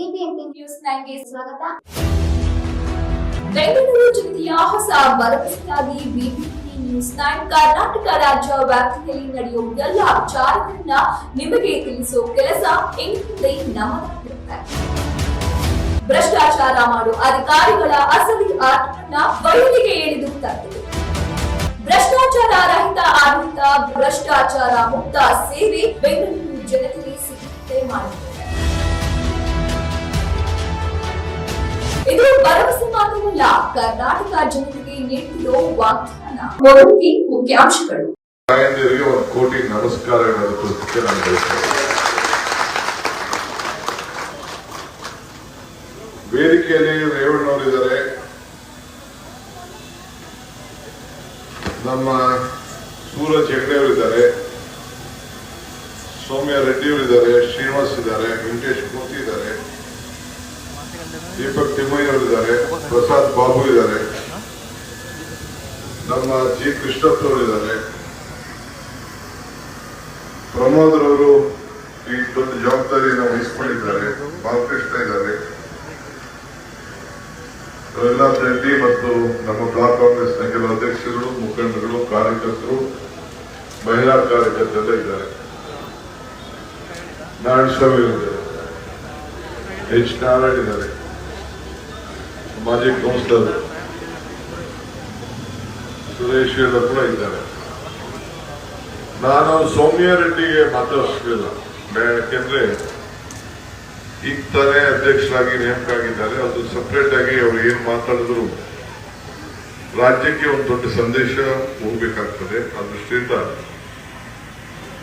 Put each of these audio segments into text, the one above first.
News ನೈನ್ಗೆ ಸ್ವಾಗತ. ಬೆಂಗಳೂರು ಜಿಲ್ಲೆಯ ಹೊಸ ಭರವಸೆಯಾಗಿ ಬಿಬಿಎಂಪಿ ನ್ಯೂಸ್ ನೈನ್ ಕರ್ನಾಟಕ ರಾಜ್ಯ ವ್ಯಾಪ್ತಿಯಲ್ಲಿ ನಡೆಯುವ ಎಲ್ಲ ವಿಚಾರಗಳನ್ನ ನಿಮಗೆ ತಿಳಿಸೋ ಕೆಲಸ ಇನ್ಮುಂದೆ ನಮ್ಮದಾಗಿರುತ್ತೆ ಭ್ರಷ್ಟಾಚಾರ ಮಾಡುವ ಅಧಿಕಾರಿಗಳ ಅಸಲಿ ಆಟವನ್ನ ಬಯಲಿಗೆ ಎಳೆದು ತರುತ್ತದೆ ಭ್ರಷ್ಟಾಚಾರ ರಹಿತ ಆಡಳಿತ, ಭ್ರಷ್ಟಾಚಾರ ಮುಕ್ತ ಸೇವೆ ಬೆಂಗಳೂರು ಜನತೆಗೆ ಸಿಗುತ್ತೆ ಮಾಡುತ್ತದೆ ಇದು ಭರವಸೆ ಮಾತ್ರವಲ್ಲ, ಕರ್ನಾಟಕ ಜನತೆಗೆ ನೀಡಿರೋ ವಾಗ್ದಾನ. ಮೊದಲಿಗೆ ಮುಖ್ಯಾಂಶಗಳು. ತಾಯಂದಿರಿಗೆ ಒಂದು ಕೋಟಿ ನಮಸ್ಕಾರ ಹೇಳೋದಕ್ಕೆ ನಾನು ಬಯಸ್ತೇನೆ ವೇದಿಕೆಯಲ್ಲಿ ರೇವಣ್ಣವರಿದ್ದಾರೆ ನಮ್ಮ ಸೂರಜ್ ಹೆಗ್ಡೆಯವರಿದ್ದಾರೆ ಸೌಮ್ಯ ರೆಡ್ಡಿಯವರಿದ್ದಾರೆ ಶ್ರೀನಿವಾಸ್ ಇದ್ದಾರೆ. ವೆಂಕಟೇಶ್ ಮೂರ್ತಿ ಇದ್ದಾರೆ. ದೀಪಕ್ ತಿಮ್ಮಯ್ಯವರಿದ್ದಾರೆ ಪ್ರಸಾದ್ ಬಾಬು ಇದ್ದಾರೆ ನಮ್ಮ ಜಿ ಕೃಷ್ಣಪ್ಪ ಪ್ರಮೋದ್ ರವರು ಈ ದೊಡ್ಡ ಜವಾಬ್ದಾರಿಯನ್ನು ವಹಿಸಿಕೊಂಡಿದ್ದಾರೆ, ಬಾಲಕೃಷ್ಣ ಇದ್ದಾರೆ. ರೆಡ್ಡಿ ಮತ್ತು ನಮ್ಮ ಬ್ಲಾಕ್ ಕಾಂಗ್ರೆಸ್ನ ಕೆಲವು ಅಧ್ಯಕ್ಷರು, ಮುಖಂಡರು, ಕಾರ್ಯಕರ್ತರು, ಮಹಿಳಾ ಕಾರ್ಯಕರ್ತರೆಲ್ಲ ಇದ್ದಾರೆ. ನಾರಾಯಣಸ್ವಾಮಿ ಇದ್ದಾರೆ ಎಚ್ ನಾರಾಯಣ ಇದ್ದಾರೆ. ಮಾಜಿ ಕೌನ್ಸಿಲರ್ ಸುರೇಶ್ ಎಲ್ಲ ಕೂಡ ಇದ್ದಾರೆ. ನಾನು ಸೌಮ್ಯ ರೆಡ್ಡಿಗೆ ಮಾತಾಡಿಸ್ಲಿಲ್ಲ ಯಾಕೆಂದ್ರೆ ಈಗ ತಾನೇ ಅಧ್ಯಕ್ಷರಾಗಿ ನೇಮಕ ಆಗಿದ್ದಾರೆ ಅದು ಸಪ್ರೇಟ್ ಆಗಿ ಅವರು ಏನ್ ಮಾತಾಡಿದ್ರು ರಾಜ್ಯಕ್ಕೆ ಒಂದು ದೊಡ್ಡ ಸಂದೇಶ ಹೋಗ್ಬೇಕಾಗ್ತದೆ. ಆ ದೃಷ್ಟಿಯಿಂದ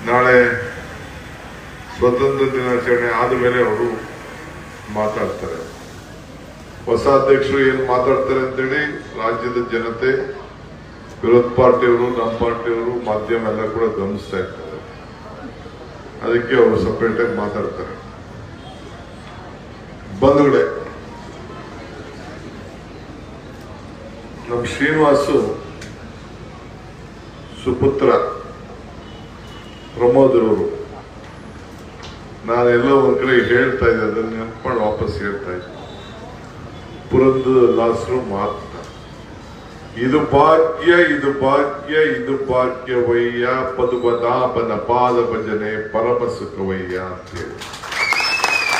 ನಾಳೆ ಸ್ವತಂತ್ರ ದಿನಾಚರಣೆ ಆದ ಮೇಲೆ ಅವರು ಮಾತಾಡ್ತಾರೆ. ಹೊಸ ಅಧ್ಯಕ್ಷರು ಏನು ಮಾತಾಡ್ತಾರೆ ಅಂತೇಳಿ ರಾಜ್ಯದ ಜನತೆ, ವಿರೋಧ ಪಾರ್ಟಿಯವರು, ನಮ್ಮ ಪಾರ್ಟಿಯವರು ಮಾಧ್ಯಮ ಎಲ್ಲ ಕೂಡ ಗಮನಿಸ್ತಾ ಇರ್ತಾರೆ. ಅದಕ್ಕೆ ಅವರು ಸಪ್ರೇಟ್ ಆಗಿ ಮಾತಾಡ್ತಾರೆ. ಬಂಧುಗಳೇ, ನಮ್ಮ ಶ್ರೀನಿವಾಸು ಸುಪುತ್ರ ಪ್ರಮೋದ್ರವರು, ನಾನೆಲ್ಲೋ ಒಂದ್ ಕಡೆ ಹೇಳ್ತಾ ಇದ್ದೆ, ಅದನ್ನ ನೆನ್ಪಾಡ್ ವಾಪಸ್ ಹೇಳ್ತಾ ಇದ್ದೆ. ಪುರಂದ ಲಾಸರು ಮಾತ್ರ. ಇದು ಭಾಗ್ಯ ಇದು ಭಾಗ್ಯ, ಇದು ಭಾಗ್ಯವಯ್ಯ ಪದುಪದಾಪನ ಪಾದ ಭಜನೆ ಪರಮ ಸುಖವಯ್ಯ ಅಂತೇಳಿ.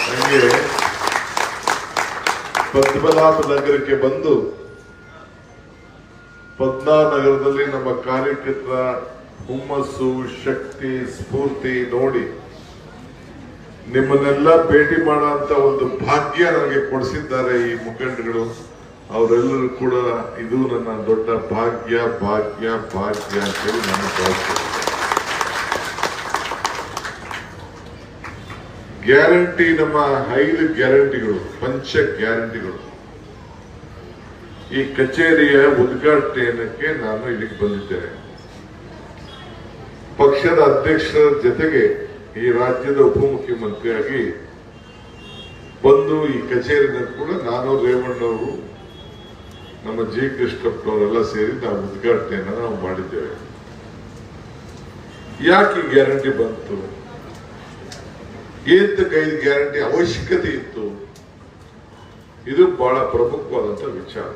ಹಂಗೆ ಪದ್ಮನಾಭ ನಗರಕ್ಕೆ ಬಂದು ಪದ್ಮಾ ನಗರದಲ್ಲಿ ನಮ್ಮ ಕಾರ್ಯಕರ್ತರ ಹುಮ್ಮಸ್ಸು, ಶಕ್ತಿ, ಸ್ಫೂರ್ತಿ ನೋಡಿ ನಿಮ್ಮನ್ನೆಲ್ಲ ಭೇಟಿ ಮಾಡುವಂತ ಒಂದು ಭಾಗ್ಯ ನನಗೆ ಕೊಡಿಸಿದ್ದಾರೆ ಈ ಮುಖಂಡಗಳು ಅವರೆಲ್ಲರೂ ಕೂಡ ಇದು ನನ್ನ ದೊಡ್ಡ ಭಾಗ್ಯ ಭಾಗ್ಯ ಭಾಗ್ಯ ಅಂತೇಳಿ ನನ್ನ ಭಾಗ್ಯ ಗ್ಯಾರಂಟಿ ನಮ್ಮ ಐದು ಗ್ಯಾರಂಟಿಗಳು, ಪಂಚ ಗ್ಯಾರಂಟಿಗಳು. ಈ ಕಚೇರಿಯ ಉದ್ಘಾಟನೆಯಕ್ಕೆ ನಾನು ಇಲ್ಲಿಗೆ ಬಂದಿದ್ದೇನೆ. ಪಕ್ಷದ ಅಧ್ಯಕ್ಷರ ಜೊತೆಗೆ ಈ ರಾಜ್ಯದ ಉಪಮುಖ್ಯಮಂತ್ರಿಯಾಗಿ ಬಂದು ಈ ಕಚೇರಿನ ಕೂಡ ನಾನು ರೇವಣ್ಣವರು, ನಮ್ಮ ಜಿ ಕೃಷ್ಣಪ್ಪನವರೆಲ್ಲ ಸೇರಿ ನಾವು ಉದ್ಘಾಟನೆಯನ್ನು ನಾವು ಮಾಡಿದ್ದೇವೆ. ಯಾಕೆ ಗ್ಯಾರಂಟಿ ಬಂತು? ಏತಕ್ಕೆ ಕೈ ಗ್ಯಾರಂಟಿ ಅವಶ್ಯಕತೆ ಇತ್ತು? ಇದು ಬಹಳ ಪ್ರಮುಖವಾದಂತ ವಿಚಾರ.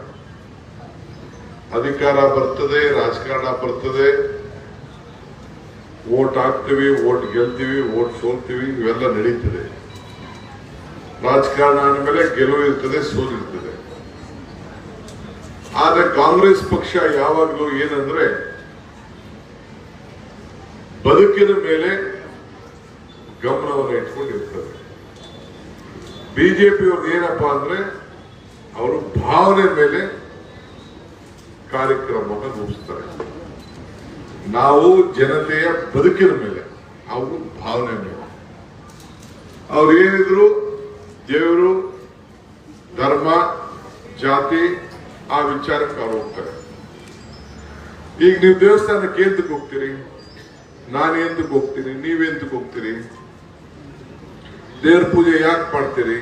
ಅಧಿಕಾರ ಬರ್ತದೆ, ರಾಜಕಾರಣ ಬರ್ತದೆ ಓಟ್ ಹಾಕ್ತೀವಿ, ಓಟ್ ಗೆಲ್ತೀವಿ, ಓಟ್ ಸೋಲ್ತೀವಿ, ಇವೆಲ್ಲ ನಡೀತದೆ. ರಾಜಕಾರಣ ಅಂದಮೇಲೆ ಗೆಲುವು ಇರ್ತದೆ, ಸೋಲ್ ಇರ್ತದೆ. ಆದ್ರೆ ಕಾಂಗ್ರೆಸ್ ಪಕ್ಷ ಯಾವಾಗಲೂ ಏನಂದ್ರೆ, ಬದುಕಿನ ಮೇಲೆ ಗಮನವನ್ನು ಇಟ್ಕೊಂಡಿರ್ತದೆ. ಬಿಜೆಪಿ ಅವ್ರದ್ದು ಏನಪ್ಪಾ ಅಂದ್ರೆ, ಅವರು ಭಾವನೆ ಮೇಲೆ ಕಾರ್ಯಕ್ರಮವನ್ನು ರೂಪಿಸ್ತಾರೆ. ನಾವು ಜನತೆಯ ಬದುಕಿನ ಮೇಲೆ ಅವರು ಭಾವನೆ ಮೇಲೆ. ಅವ್ರು ಏನಿದ್ರು ದೇವರು, ಧರ್ಮ, ಜಾತಿ, ಆ ವಿಚಾರಕ್ಕೆ ಅವ್ರು ಹೋಗ್ತಾರೆ. ಈಗ ನೀವು ದೇವಸ್ಥಾನಕ್ಕೆ ಎಂತಕ್ಕೆ ಹೋಗ್ತೀರಿ? ನಾನು ಎಂತಕ್ಕೆ ಹೋಗ್ತೀನಿ? ನೀವೆಂತಕ್ಕೆ ಹೋಗ್ತೀರಿ? ದೇವ್ರ ಪೂಜೆ ಯಾಕೆ ಮಾಡ್ತೀರಿ?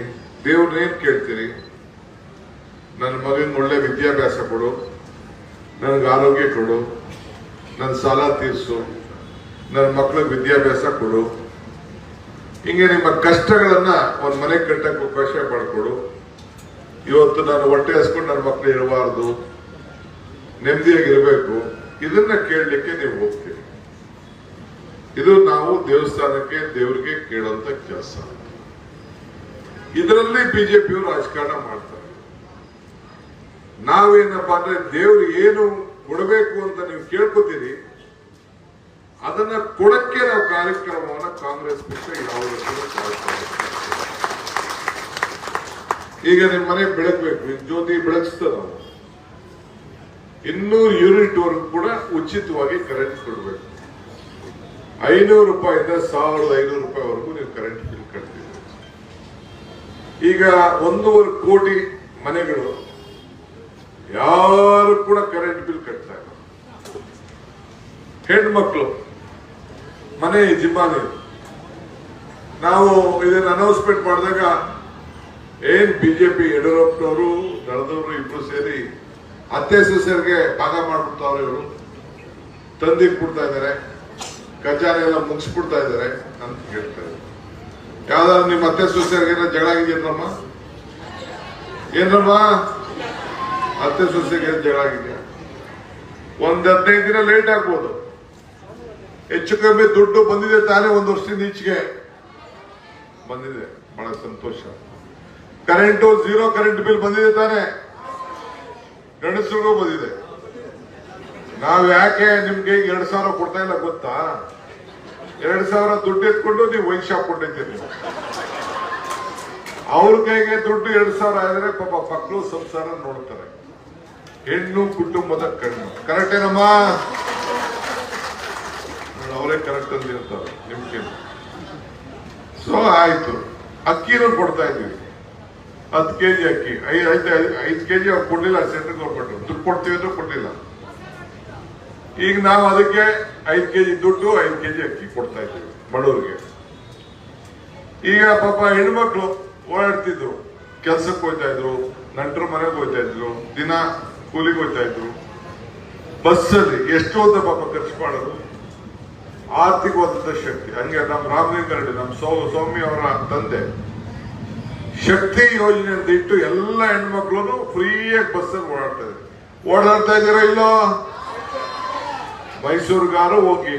ದೇವ್ರನ್ನ ಏನ್ ಕೇಳ್ತೀರಿ? ನನ್ನ ಮಗನಿಗೆ ಒಳ್ಳೆ ವಿದ್ಯಾಭ್ಯಾಸ ಕೊಡು, ನನಗೆ ಆರೋಗ್ಯ ಕೊಡು ನನ್ನ ಸಾಲ ತೀರಿಸು. ನನ್ನ ಮಕ್ಕಳಿಗೆ ವಿದ್ಯಾಭ್ಯಾಸ ಕೊಡು. ಹಿಂಗೆ ನಿಮ್ಮ ಕಷ್ಟಗಳನ್ನ ಒಂದು ಮನೆ ಕಟ್ಟಕ್ಕೆ ಅವಕಾಶ ಮಾಡಿಕೊಡು. ಇವತ್ತು ನಾನು ಹೊಟ್ಟೆ ಹಸ್ಕೊಂಡು ನನ್ನ ಮಕ್ಕಳು ಇರಬಾರ್ದು. ನೆಮ್ಮದಿಯಾಗಿರಬೇಕು. ಇದನ್ನ ಕೇಳಲಿಕ್ಕೆ ನೀವು ಹೋಗ್ತೀರಿ. ಇದು ನಾವು ದೇವಸ್ಥಾನಕ್ಕೆ ದೇವರಿಗೆ ಕೇಳುವಂತ ಕೆಲಸ. ಇದರಲ್ಲಿ ಬಿಜೆಪಿಯವರು ರಾಜಕಾರಣ ಮಾಡ್ತಾರೆ. ನಾವೇನಪ್ಪ ಅಂದ್ರೆ ದೇವ್ರು ಏನು ಕೊಡಬೇಕು ಅಂತ ನೀವು ಕೇಳ್ಕೊತೀರಿ, ಅದನ್ನ ಕೊಡಕ್ಕೆ ನಾವು ಕಾರ್ಯಕ್ರಮವನ್ನ ಕಾಂಗ್ರೆಸ್ ಪಕ್ಷ ಮಾಡ್ತಾರೆ. ಈಗ ನಿಮ್ಮ ಮನೆ ಬೆಳಗ್ಬೇಕು, ನಿಮ್ ಜ್ಯೋತಿ ಬೆಳಗಿಸ್ತದ ನಾವು ಇನ್ನೂರು ಯೂನಿಟ್ ವರೆಗೂ ಕೂಡ ಉಚಿತವಾಗಿ ಕರೆಂಟ್ ಕೊಡಬೇಕು. ಐನೂರು ರೂಪಾಯಿಂದ ಸಾವಿರದ ಐನೂರು ರೂಪಾಯಿವರೆಗೂ ನೀವು ಕರೆಂಟ್ ಬಿಲ್ ಕಟ್ತೀವಿ ಈಗ ಒಂದೂವರೆ ಕೋಟಿ ಮನೆಗಳು ಯಾರು ಕೂಡ ಕರೆಂಟ್ ಬಿಲ್ ಕಟ್ತಾ ಇಲ್ಲ. ಹೆಣ್ಮಕ್ಳು, ಮನೆ ಯಜಮಾನಿ, ನಾವು ಇದನ್ನ ಅನೌನ್ಸ್ಮೆಂಟ್ ಮಾಡಿದಾಗ ಏನ್ ಬಿಜೆಪಿ ಯಡಿಯೂರಪ್ಪನವರು, ದಳದವರು ಇಬ್ರು ಸೇರಿ ಅತ್ತೆ ಸೊಸೆಯರಿಗೆ ಭಾಗ ಮಾಡ್ಬಿಡ್ತಾವ್ರೆ ಇವರು. ತಂದಿಟ್ಬಿಡ್ತಾ ಇದಾರೆ ಖಜಾನೆ ಎಲ್ಲ ಮುಗಿಸ್ಬಿಡ್ತಾ ಇದಾರೆ ಅಂತ ಹೇಳ್ತಾರೆ ಯಾವ್ದಾದ್ರು ನಿಮ್ಮ ಅತ್ತೆ ಸೊಸೆಯರಿಗೆ ಜಗಳ ಆಗಿದೆಯೇನಮ್ಮ ಏನಮ್ಮ ಅತ್ತೆ ಸೊಸೆಗೆ ಜಗಳಾಗಿದೆ ಒಂದ್ ಹದಿನೈದು ದಿನ ಲೇಟ್ ಆಗ್ಬೋದು. ಹೆಚ್ಚು ಕಮ್ಮಿ ದುಡ್ಡು ಬಂದಿದೆ ತಾನೇ ಒಂದು ವರ್ಷದಿಂದ ಈಚೆಗೆ. ಬಂದಿದೆ, ಬಹಳ ಸಂತೋಷ. ಕರೆಂಟು ಝೀರೋ ಕರೆಂಟ್ ಬಿಲ್ ಬಂದಿದೆ ತಾನೇ. ಗಂಡಸರಿಗೂ ಬಂದಿದೆ. ನಾವ್ ಯಾಕೆ ನಿಮ್ಗೆ ಎರಡ್ ಸಾವಿರ ಕೊಡ್ತಾ ಇಲ್ಲ ಗೊತ್ತಾ? ಎರಡ್ ಸಾವಿರ ದುಡ್ಡು ಎತ್ಕೊಂಡು ನೀವು ವೈನ್ ಶಾಪ್ ಕೊಟ್ಟಿದ್ದೀರಿ ಅವ್ರ ಕೈಗೆ ದುಡ್ಡು ಎರಡ್ ಸಾವಿರ ಆದ್ರೆ ಪಾಪ ಮಕ್ಕಳು ಸಂಸಾರ ನೋಡ್ತಾರೆ. ಹೆಣ್ಣು ಕುಟುಂಬದ ಕಣ್ಣು. ಕರೆಕ್ಟ್ ಏನಮ್ಮ? ಅವರೇ ಕರೆಕ್ಟ್ ಅಂತ ಇರ್ತಾರೆ ನಿಮ್ಗೆ ಸೊ ಆಯ್ತು. ಅಕ್ಕಿನೂ ಕೊಡ್ತಾ ಇದೀವಿ ಹತ್ತು ಕೆಜಿ ಅಕ್ಕಿ. ಐದು ಐದು ಐದು ಕೆಜಿ ಅವ್ರು ಕೊಡ್ಲಿಲ್ಲ ಸೆಂಟ್ರಲ್ ಗೌರ್ಮೆಂಟ್ ದುಡ್ಡು ಕೊಡ್ತೀವಿ ಅಂದ್ರೆ ಕೊಡ್ಲಿಲ್ಲ. ಈಗ ನಾವು ಅದಕ್ಕೆ ಐದು ಕೆಜಿ ದುಡ್ಡು, ಐದು ಕೆಜಿ ಅಕ್ಕಿ ಕೊಡ್ತಾ ಇದ್ದೀವಿ, ಬಡವರಿಗೆ. ಈಗ ಪಾಪ ಹೆಣ್ಮಕ್ಳು ಓಡಾಡ್ತಿದ್ರು. ಕೆಲ್ಸಕ್ಕೆ ಹೋಗ್ತಾ ಇದ್ರು, ನಂಟರ ಮನೆಗೆ ಹೋಗ್ತಾ ಇದ್ರು. ದಿನ ಕೂಲಿಗೆ ಹೋಗ್ತಾ ಇದ್ರು. ಬಸ್ಸಲ್ಲಿ ಎಷ್ಟು ಪಾಪ ಖರ್ಚು ಮಾಡೋದು. ಆರ್ಥಿಕವಾದಂತ ಶಕ್ತಿ. ಹಂಗೆ ನಮ್ಮ ರಾಮಲಿಂಗಾರೆಡ್ಡಿ, ನಮ್ಮ ಸೌ, ಸೌಮ್ಯ ಅವರ ತಂದೆ. ಶಕ್ತಿ ಯೋಜನೆ ಅಂತ ಇಟ್ಟು ಎಲ್ಲ ಹೆಣ್ಮಕ್ಳು ಫ್ರೀಯಾಗಿ ಬಸ್ಸಲ್ಲಿ ಓಡಾಡ್ತಾ ಇದ್ರು. ಓಡಾಡ್ತಾ ಇದ್ದೀರಾ ಇಲ್ಲೋ? ಮೈಸೂರುಗಾರು ಹೋಗಿ,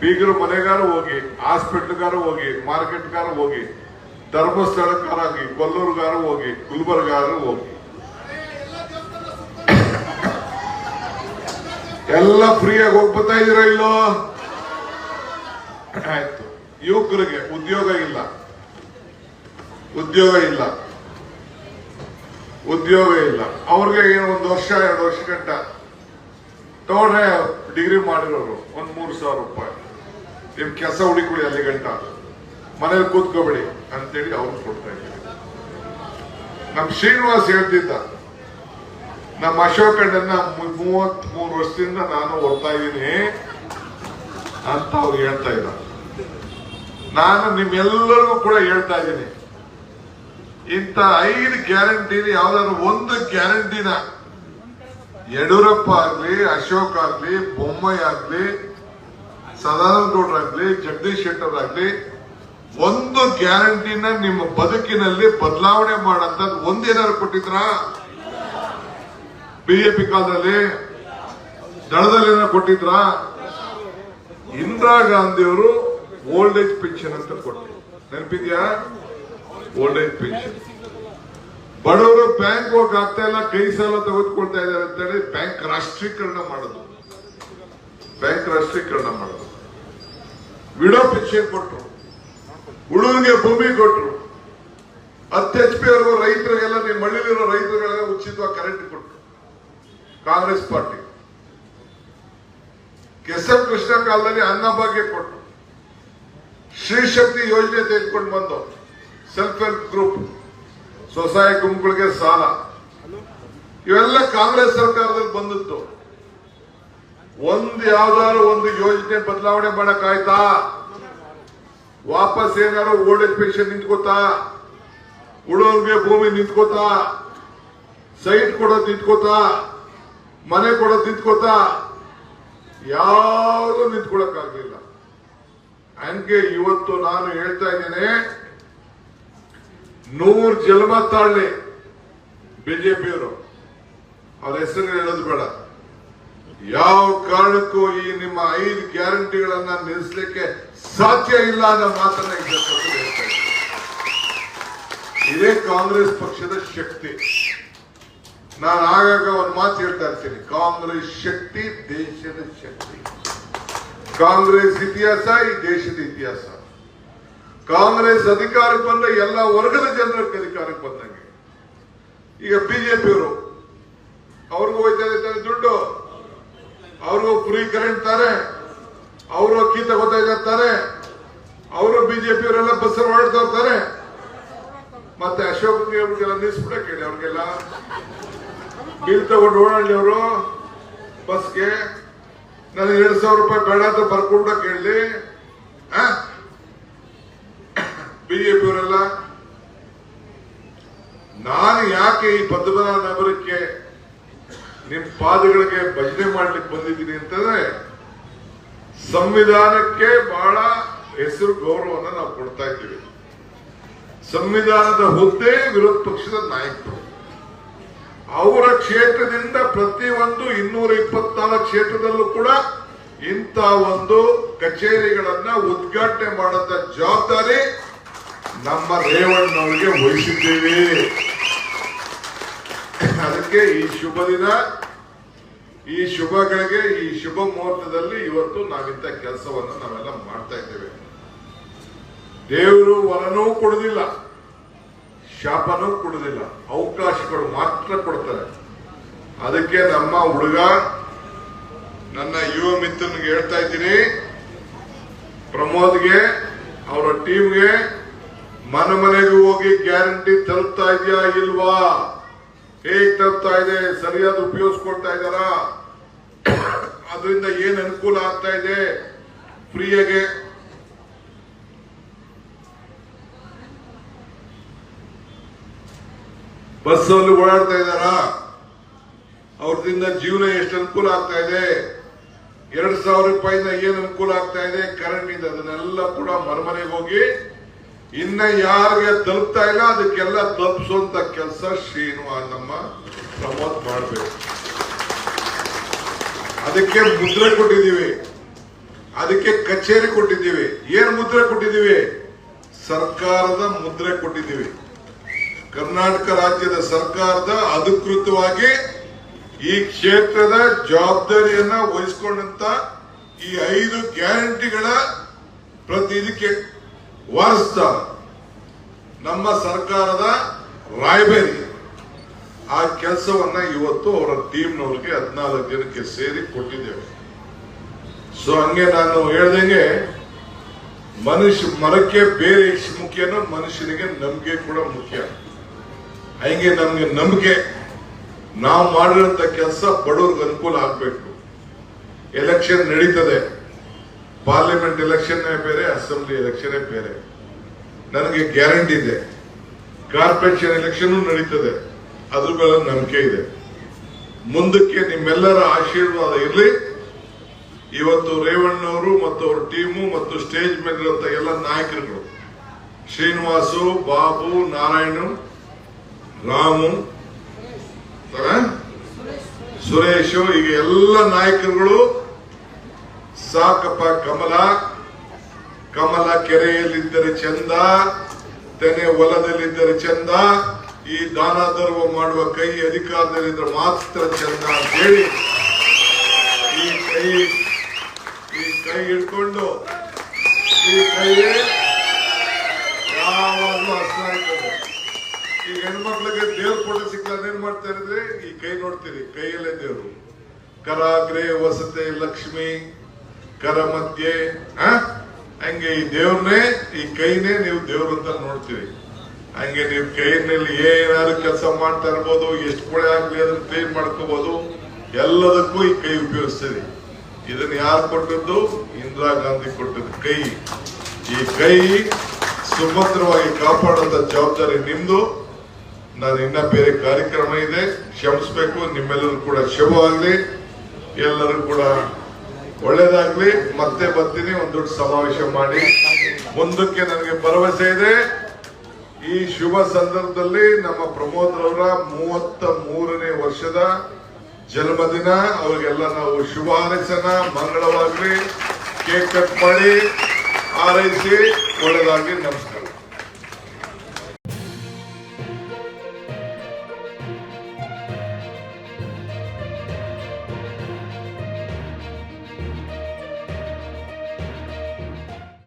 ಬೀಗರು ಮನೆಗಾರು ಹೋಗಿ, ಹಾಸ್ಪಿಟ್ಲ್ಗಾರು ಹೋಗಿ, ಮಾರ್ಕೆಟ್ಗಾರು ಹೋಗಿ, ಧರ್ಮಸ್ಥಳಕ್ಕಾರಾಗಿ, ಕೊಲ್ಲೂರ್ಗಾರು ಹೋಗಿ, ಗುಲ್ಬರ್ಗಾರು ಹೋಗಿ. ಎಲ್ಲ ಫ್ರೀಯಾಗಿ ಹೋಗಿ ಬರ್ತಾ ಇದೀರಾ ಇಲ್ಲೋ? ಆಯ್ತು. ಯುವಕರಿಗೆ ಉದ್ಯೋಗ ಇಲ್ಲ. ಉದ್ಯೋಗ ಇಲ್ಲ. ಉದ್ಯೋಗ ಇಲ್ಲ. ಅವ್ರಿಗೆ ಏನು ಒಂದು ವರ್ಷ, ಎರಡು ವರ್ಷ ಗಂಟ. ತಗೊಂಡ್ರೆ ಡಿಗ್ರಿ ಮಾಡಿರೋರು, ಒಂದ್ ಮೂರು ಸಾವಿರ ರೂಪಾಯಿ. ನಿಮ್ ಕೆಲಸ ಹುಡುಕೊಳ್ಳಿ ಅಲ್ಲಿ ಗಂಟ. ಮನೇಲಿ ಕೂತ್ಕೋಬೇಡಿ. ಅಂತೇಳಿ ಅವ್ರು ಕೊಡ್ತಾ ಇದ್ದೀವಿ ನಮ್ ಶ್ರೀನಿವಾಸ್ ಹೇಳ್ತಿದ್ದ ನಮ್ಮ ಅಶೋಕ್ ಅಣ್ಣನ ಮೂವತ್ ಮೂರು ವರ್ಷದಿಂದ ನಾನು ಓದ್ತಾ ಇದ್ದೀನಿ ಅಂತ ಅವ್ರು ಹೇಳ್ತಾ ಇದ್ದ ನಾನು ನಿಮ್ಮೆಲ್ಲರಿಗೂ ಕೂಡ ಹೇಳ್ತಾ ಇದ್ದೀನಿ. ಇಂಥ ಐದು ಗ್ಯಾರಂಟಿನ ಯಾವ್ದಾದ್ರು ಒಂದು ಗ್ಯಾರಂಟಿನ ಯಡಿಯೂರಪ್ಪ ಆಗ್ಲಿ, ಅಶೋಕ್ ಆಗ್ಲಿ, ಬೊಮ್ಮಾಯಿ ಆಗ್ಲಿ, ಸದಾನಂದ ಗೌಡ್ರಾಗ್ಲಿ ಜಗದೀಶ್ ಶೆಟ್ಟರ್ ಆಗ್ಲಿ, ಒಂದು ಗ್ಯಾರಂಟಿನ ನಿಮ್ಮ ಬದುಕಿನಲ್ಲಿ ಬದಲಾವಣೆ ಮಾಡಂತ ಒಂದೇನಾದ್ರು ಕೊಟ್ಟಿದ್ರಾ? ಬಿಜೆಪಿ ಕಾಲದಲ್ಲಿ ದಳದಲ್ಲಿ ಕೊಟ್ಟಿದ್ರ? ಇಂದಿರಾ ಗಾಂಧಿಯವರು ಓಲ್ಡ್ ಏಜ್ ಪೆನ್ಷನ್ ಅಂತ ಕೊಟ್ಟರು ನೆನಪಿದ್ಯಾ? ಓಲ್ಡ್ ಏಜ್ ಪೆನ್ಷನ್ ಬಡವರು ಬ್ಯಾಂಕ್ ಹೋಗಿ ಆಗ್ತಾ ಇಲ್ಲ, ಕೈ ಸಾಲ ತೆಗೆದುಕೊಳ್ತಾ ಇದ್ದಾರೆ ಅಂತೇಳಿ ಬ್ಯಾಂಕ್ ರಾಷ್ಟ್ರೀಕರಣ ಮಾಡೋದು ಬ್ಯಾಂಕ್ ರಾಷ್ಟ್ರೀಕರಣ ಮಾಡೋದು ವಿಡೋ ಪೆನ್ಷನ್ ಕೊಟ್ರು. ಹುಡುಗರಿಗೆ ಭೂಮಿ ಕೊಟ್ರು. ಹತ್ತು ಎಚ್ ಪಿ ಅವ್ರಿಗೂ ರೈತರಿಗೆಲ್ಲ ನಿಮ್ಮ ಹಳ್ಳಿಲಿರೋ ರೈತರುಗಳೆಲ್ಲ ಉಚಿತವಾಗಿ ಕರೆಂಟ್ ಕೊಟ್ರು. ಕಾಂಗ್ರೆಸ್ ಪಾರ್ಟಿ. ಕೆಸಪ್ ಕೃಷ್ಣ ಕಾಲದಲ್ಲಿ ಅನ್ನಭಾಗ್ಯ ಭಾಗ್ಯ ಶ್ರೀ ಶಕ್ತಿ ಯೋಜನೆ ತೆಗೆದುಕೊಂಡು ಬಂದು ಸೆಲ್ಫ್ ಹೆಲ್ಪ್ ಗ್ರೂಪ್ ಸ್ವಸಹಾಯ ಗುಂಪುಗಳಿಗೆ ಸಾಲ. ಇವೆಲ್ಲ ಕಾಂಗ್ರೆಸ್ ಸರ್ಕಾರದಲ್ಲಿ ಬಂದಿತ್ತು. ಒಂದು ಯಾವ್ದಾದ್ರು ಒಂದು ಯೋಜನೆ ಬದಲಾವಣೆ ಮಾಡಕ್ಕಾಯ್ತಾ ವಾಪಸ್ ಏನಾದ್ರು ಓಲ್ಡ್ ಏಜ್ ಪೆನ್ಷನ್ ನಿಂತ್ಕೋತಾ? ಉಳೋರ್ಗೆ ಭೂಮಿ ನಿಂತ್ಕೋತಾ? ಸೈಟ್ ಕೊಡೋದು ನಿಂತ್ಕೋತಾ? ಮನೆ ಕೊಡೋದು ನಿಂತ್ಕೋತಾ ಯಾರು ನಿಂತ್ಕೊಳಕ್ ಆಗ್ಲಿಲ್ಲ ಹಂಗೆ ಇವತ್ತು ನಾನು ಹೇಳ್ತಾ ಇದ್ದೇನೆ, ನೂರ್ ಜನ್ಮ ತಾಳ್ಲಿ ಬಿಜೆಪಿಯವರು. ಅವ್ರ ಹೆಸರು ಹೇಳೋದು ಬೇಡ. ಯಾವ ಕಾರಣಕ್ಕೂ ಈ ನಿಮ್ಮ ಐದು ಗ್ಯಾರಂಟಿಗಳನ್ನ ನಿಲ್ಲಿಸಲಿಕ್ಕೆ ಸಾಧ್ಯ ಇಲ್ಲ ಅನ್ನೋ ಮಾತನ್ನ ಹೇಳ್ತಾ. ಇದೇ ಕಾಂಗ್ರೆಸ್ ಪಕ್ಷದ ಶಕ್ತಿ. ನಾನು ಆಗಾಗ ಒಂದು ಮಾತು ಹೇಳ್ತಾ ಇರ್ತೀನಿ. ಕಾಂಗ್ರೆಸ್ ಶಕ್ತಿ, ದೇಶದ ಶಕ್ತಿ. ಕಾಂಗ್ರೆಸ್ ಇತಿಹಾಸ ಈ ದೇಶದ ಇತಿಹಾಸ. ಕಾಂಗ್ರೆಸ್ ಅಧಿಕಾರಕ್ಕೆ ಬಂದ ಎಲ್ಲ ವರ್ಗದ ಜನರಿಗೆ ಅಧಿಕಾರಕ್ಕೆ ಬಂದಂಗೆ. ಈಗ ಬಿಜೆಪಿಯವರು, ಅವ್ರಿಗೂ ಹೋಯ್ತಾ ಇದ್ದಾರೆ ದುಡ್ಡು. ಅವ್ರಿಗೂ ಫ್ರೀ ಕರೆಂಟ್ ತಾರೆ ಅವರು ಅಕ್ಕಿ ತಗೋತಾ ಇದ್ದಾರೆ ಅವರು ಬಿಜೆಪಿಯವರೆಲ್ಲ ಬಸ್ಸಲ್ಲಿ ಹೊರಡ್ತಾ ಇರ್ತಾರೆ. ಮತ್ತೆ ಅಶೋಕ್ ಅವ್ರಿಗೆಲ್ಲ ನಿಲ್ಸ್ಬಿಡಕ್ಕೆ ಕೇಳಿ ಅವ್ರಿಗೆಲ್ಲ. ಬಿಲ್ ತಗೊಂಡು ಓಡಾಡ್ಲಿ ಅವರು. ಬಸ್ಗೆ. ನನಗೆ ಎರಡು ಸಾವಿರ ರೂಪಾಯಿ ಬೇಡ ಅಂತ ಬರ್ಕೊಂಡ ಕೇಳಲಿ ಬಿಜೆಪಿಯವರೆಲ್ಲ ನಾನು ಯಾಕೆ ಈ ಪದ್ಮನಾಭ ನಗರಕ್ಕೆ ನಿಮ್ ಪಾದಗಳಿಗೆ ಭಜನೆ ಮಾಡ್ಲಿಕ್ಕೆ ಬಂದಿದ್ದೀನಿ ಅಂತಂದ್ರೆ, ಸಂವಿಧಾನಕ್ಕೆ ಬಹಳ ಹೆಸರು ಗೌರವವನ್ನು ನಾವು ಕೊಡ್ತಾ ಇದ್ದೀವಿ. ಸಂವಿಧಾನದ ಹುದ್ದೆ ವಿರೋಧ ಪಕ್ಷದ ನಾಯಕರು. ಅವರ ಕ್ಷೇತ್ರದಿಂದ ಪ್ರತಿಯೊಂದು ಇನ್ನೂರ ಇಪ್ಪತ್ನಾಲ್ಕು ಕ್ಷೇತ್ರದಲ್ಲೂ ಕೂಡ ಇಂಥ ಒಂದು ಕಚೇರಿಗಳನ್ನ ಉದ್ಘಾಟನೆ ಮಾಡದ ಜವಾಬ್ದಾರಿ ನಮ್ಮ ರೇವಣ್ಣವರಿಗೆ ವಹಿಸಿದ್ದೇವೆ. ಅದಕ್ಕೆ ಈ ಶುಭ ದಿನ. ಈ ಶುಭಗಳಿಗೆ ಈ ಶುಭ ಮುಹೂರ್ತದಲ್ಲಿ ಇವತ್ತು ನಾವಿಂತ ಕೆಲಸವನ್ನು ನಾವೆಲ್ಲ ಮಾಡ್ತಾ ಇದ್ದೇವೆ. ದೇವರು ವರನೂ ಕೊಡುದಿಲ್ಲ. ಶಾಪನೂ ಕೊಡುದಿಲ್ಲ ಅವಕಾಶಗಳು ಮಾತ್ರ ಕೊಡ್ತಾರೆ. ಅದಕ್ಕೆ ನಮ್ಮ ಹುಡುಗ, ನನ್ನ ಯುವ ಮಿತ್ರನಿಗೆ ಹೇಳ್ತಾ ಇದ್ದೀನಿ, ಪ್ರಮೋದ್ಗೆ, ಅವರ ಟೀಮ್ಗೆ ಮನೆ ಮನೆಗೂ ಹೋಗಿ ಗ್ಯಾರಂಟಿ ತಲುಪ್ತಾ ಇದೆಯಾ ಇಲ್ವಾ? ಹೇಗ್ ತಲುಪ್ತಾ ಇದೆ? ಸರಿಯಾದ ಉಪಯೋಗಿಸ್ಕೊಳ್ತಾ ಇದ್ದಾರಾ? ಅದರಿಂದ ಏನ್ ಅನುಕೂಲ ಆಗ್ತಾ ಇದೆ? ಫ್ರೀಯಾಗೆ ಬಸ್ಸಲ್ಲಿ ಓಡಾಡ್ತಾ ಇದ್ದಾರಾ? ಅವ್ರದಿಂದ ಜೀವನ ಎಷ್ಟು ಅನುಕೂಲ ಆಗ್ತಾ ಇದೆ? ಎರಡ್ ಸಾವಿರ ರೂಪಾಯಿಂದ ಏನ್ ಅನುಕೂಲ ಆಗ್ತಾ ಇದೆ? ಕರೆಂಟ್ ಇಂದ ಅದನ್ನೆಲ್ಲ ಕೂಡ ಮನೆಮನೆಗೆ ಹೋಗಿ ಇನ್ನ ಯಾರಿಗೆ ತಲುಪ್ತಾ ಇಲ್ಲ, ಅದಕ್ಕೆಲ್ಲ ತಲುಪಿಸುವಂತ ಕೆಲಸ ಶ್ರೀನು ನಮ್ಮ ಪ್ರಮೋದ್ ಮಾಡಬೇಕು. ಅದಕ್ಕೆ ಮುದ್ರೆ ಕೊಟ್ಟಿದ್ದೀವಿ. ಅದಕ್ಕೆ ಕಚೇರಿ ಕೊಟ್ಟಿದ್ದೀವಿ. ಏನ್ ಮುದ್ರೆ ಕೊಟ್ಟಿದ್ದೀವಿ? ಸರ್ಕಾರದ ಮುದ್ರೆ ಕೊಟ್ಟಿದ್ದೀವಿ. ಕರ್ನಾಟಕ ರಾಜ್ಯದ ಸರ್ಕಾರದ ಅಧಿಕೃತವಾಗಿ ಈ ಕ್ಷೇತ್ರದ ಜವಾಬ್ದಾರಿಯನ್ನ ವಹಿಸಿಕೊಂಡಂತ ಈ ಐದು ಗ್ಯಾರಂಟಿಗಳ ಪ್ರತಿ ಇದಕ್ಕೆ ವಾರಿಸ್ತಾರ ನಮ್ಮ ಸರ್ಕಾರದ ರಾಯಬೇರಿ ಆ ಕೆಲಸವನ್ನ ಇವತ್ತು ಅವರ ಟೀಮ್ನವ್ರಿಗೆ ಹದಿನಾಲ್ಕು ಜನಕ್ಕೆ ಸೇರಿ ಕೊಟ್ಟಿದ್ದೇವೆ. ಸೊ ಹಂಗೆ ನಾನು ಹೇಳ್ದಂಗೆ ಮನುಷ್ಯ ಮರಕ್ಕೆ ಬೇರೆ ಮುಖ್ಯನೋ ಮನುಷ್ಯನಿಗೆ ನಂಬಿಕೆ ಕೂಡ ಮುಖ್ಯ. ಹಂಗೆ ನಮಗೆ ನಂಬಿಕೆ? ನಾವು ಮಾಡಿರೋಂಥ ಕೆಲಸ ಬಡವ್ರಿಗೆ ಅನುಕೂಲ ಆಗಬೇಕು. ಎಲೆಕ್ಷನ್ ನಡೀತದೆ. ಪಾರ್ಲಿಮೆಂಟ್ ಎಲೆಕ್ಷನ್ ಬೇರೆ ಅಸೆಂಬ್ಲಿ ಎಲೆಕ್ಷನ್ ಬೇರೆ. ನನಗೆ ಗ್ಯಾರಂಟಿ ಇದೆ. ಕಾರ್ಪೊರೇಷನ್ ಎಲೆಕ್ಷನ್ ನಡೀತದೆ. ಅದ್ರ ಮೇಲೆ ನಂಬಿಕೆ ಇದೆ. ಮುಂದಕ್ಕೆ ನಿಮ್ಮೆಲ್ಲರ ಆಶೀರ್ವಾದ ಇರಲಿ. ಇವತ್ತು ರೇವಣ್ಣವರು ಮತ್ತು ಅವ್ರ ಟೀಮು ಮತ್ತು ಸ್ಟೇಜ್ ಮೇಲಿರುವಂತ ಎಲ್ಲ ನಾಯಕರುಗಳು. ಶ್ರೀನಿವಾಸು, ಬಾಬು, ನಾರಾಯಣು ರಾಮು? ಸುರೇಶು, ಈಗ ಎಲ್ಲ ನಾಯಕರುಗಳು ಸಾಕಪ್ಪ ಕಮಲ ಕಮಲ ಕೆರೆಯಲ್ಲಿದ್ದರೆ ಚಂದ, ತೆನೆ ಹೊಲದಲ್ಲಿದ್ದರೆ ಚಂದ, ಈ ದಾನ ಧರ್ಮ ಮಾಡುವ ಕೈ ಅಧಿಕಾರದಲ್ಲಿದ್ದರೆ ಮಾತ್ರ ಚಂದ ಅಂತ ಹೇಳಿ ಈ ಕೈ ಈ ಕೈ ಹಿಡ್ಕೊಂಡು, ಈ ಕೈ ಯಾವಾಗಲೂ ಹಸ್ರಾಯ್ತದೆ ಈಗ ಹೆಣ್ಮಕ್ಳಿಗೆ ದೇವ್ರ ಫೋಟೋ ಸಿಕ್ಕಲ್ಲ ಏನ್ ಮಾಡ್ತಾ ಇದ್ರೆ ಈ ಕೈ ನೋಡ್ತೀರಿ, ಕೈಯಲ್ಲೇ ದೇವ್ರು. ಕರಾಗ್ರೆ ವಸತೆ ಲಕ್ಷ್ಮಿ ಕರ ಮಧ್ಯೆ? ಹಂಗೆ ಈ ದೇವ್ರನ್ನೇ ಈ ಕೈನೇ ನೀವು ದೇವ್ರ ಅಂತ ನೋಡ್ತೀರಿ. ಹಂಗೆ ನೀವು ಕೈನಲ್ಲಿ ಏನಾದ್ರು ಕೆಲಸ ಮಾಡ್ತಾ ಇರ್ಬೋದು, ಎಷ್ಟು ಕೊಳೆ ಆಗ್ಲಿ ಅದನ್ನ ಕ್ಲೀನ್ ಮಾಡ್ಕೋಬಹುದು ಎಲ್ಲದಕ್ಕೂ ಈ ಕೈ ಉಪಯೋಗಿಸ್ತೀರಿ. ಇದನ್ನ ಯಾರು ಕೊಟ್ಟದ್ದು? ಇಂದಿರಾ ಗಾಂಧಿ ಕೊಟ್ಟದ್ದು ಕೈ. ಈ ಕೈ ಸುಭದ್ರವಾಗಿ ಕಾಪಾಡುವಂತ ಜವಾಬ್ದಾರಿ ನಿಮ್ದು. ನಾನು ಇನ್ನ ಬೇರೆ ಕಾರ್ಯಕ್ರಮ ಇದೆ, ಕ್ಷಮಿಸ್ಬೇಕು, ನಿಮ್ಮೆಲ್ಲರೂ ಕೂಡ ಶುಭವಾಗಲಿ ಎಲ್ಲರೂ ಕೂಡ ಒಳ್ಳೇದಾಗ್ಲಿ. ಮತ್ತೆ ಬರ್ತೀನಿ, ಒಂದು ದೊಡ್ಡ ಸಮಾವೇಶ ಮಾಡಿ. ಮುಂದಕ್ಕೆ ನನಗೆ ಭರವಸೆ ಇದೆ. ಈ ಶುಭ ಸಂದರ್ಭದಲ್ಲಿ ನಮ್ಮ ಪ್ರಮೋದ್ ರವರ ಮೂವತ್ತ ಮೂರನೇ ವರ್ಷದ ಜನ್ಮದಿನ. ಅವರಿಗೆಲ್ಲ ನಾವು ಶುಭ ಹಾರೈಸೋಣ. ಮಂಗಳವಾಗ್ಲಿ. ಕೇಕ್ ಕಟ್ ಮಾಡಿ, ಹಾರೈಸಿ, ಒಳ್ಳೇದಾಗ್ಲಿ, ನಮಸ್ಕಾರ.